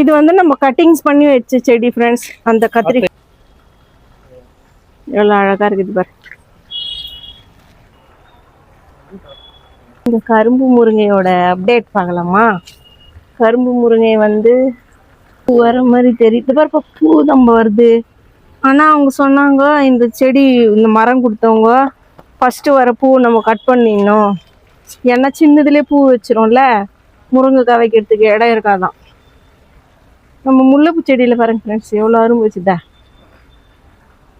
இது வந்து நம்ம கட்டிங்ஸ் பண்ணி வச்ச செடி ஃப்ரெண்ட்ஸ் அந்த கத்திரி எவ்வளோ அழகா இருக்குது பாரு. இந்த கரும்பு முருங்கையோட அப்டேட் பார்க்கலாமா? கரும்பு முருங்கை வந்து பூ வர மாதிரி தெரியுது. பாரு இப்ப பூ நம்ம வருது. ஆனா அவங்க சொன்னாங்க இந்த செடி இந்த மரம் கொடுத்தவங்க ஃபஸ்ட்டு வர பூ நம்ம கட் பண்ணிடணும். ஏன்னா சின்னதுலேயே பூ வச்சிரும்ல முருங்கைக்காய் வைக்கிறதுக்கு இடம் இருக்காதான். நம்ம முல்லைப்பூ செடியில் பாருங்க ஃப்ரெண்ட்ஸ் எவ்வளோ அரும்பு வச்சுதா?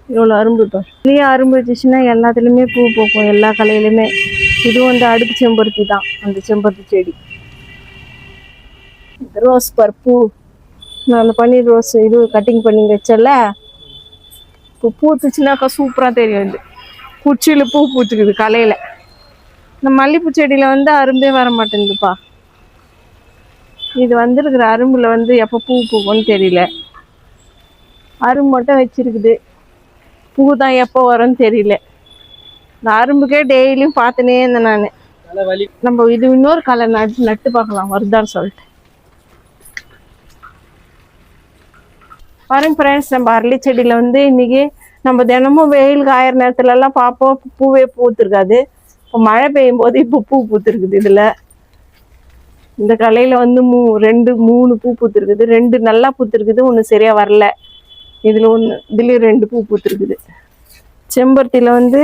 எவ்வளோ அரும்பு இப்போ இதுலேயே அரும்பு வச்சுச்சுன்னா எல்லாத்துலேயுமே பூ பூக்கும் எல்லா கலையிலுமே. இதுவும் வந்து அடுக்கு செம்பருத்தி தான் அந்த செம்பருத்தி செடி. ரோஸ் பருப்பு நான் அந்த பன்னீர் ரோஸ் இது கட்டிங் பண்ணி வச்சல இப்போ பூத்துச்சுனாக்கா சூப்பராக தெரியும் இது. குச்சியில் பூ பூத்துக்குது கலையில். இந்த மல்லிப்பூ செடியில் வந்து அரும்பே வர மாட்டேங்குதுப்பா. இது வந்திருக்கிற அரும்புல வந்து எப்போ பூ பூக்கும்னு தெரியல. அரும்பு மட்டும் வச்சிருக்குது. பூ தான் எப்போ வரும்னு தெரியல. இந்த அரும்புக்கே டெய்லியும் பார்த்துனே இருந்தேன் நான். நம்ம இது இன்னொரு கலை நட்டு நட்டு பார்க்கலாம் வருதான்னு சொல்லிட்டு. பாருங்க ஃப்ரெண்ட்ஸ் நம்ம அரளி செடியில் வந்து இன்னைக்கு நம்ம தினமும் வெயில் காயிற நேரத்துலலாம் பார்ப்போம் பூவே பூத்துருக்காது. இப்போ மழை பெய்யும் போது இப்போ பூ பூத்துருக்குது இதில். இந்த கலையில் வந்து மூ ரெண்டு மூணு பூ பூத்துருக்குது. ரெண்டு நல்லா பூத்துருக்குது ஒன்று சரியாக வரல. இதில் ஒன்று இதுலேயும் ரெண்டு பூ பூத்துருக்குது. செம்பருத்தியில் வந்து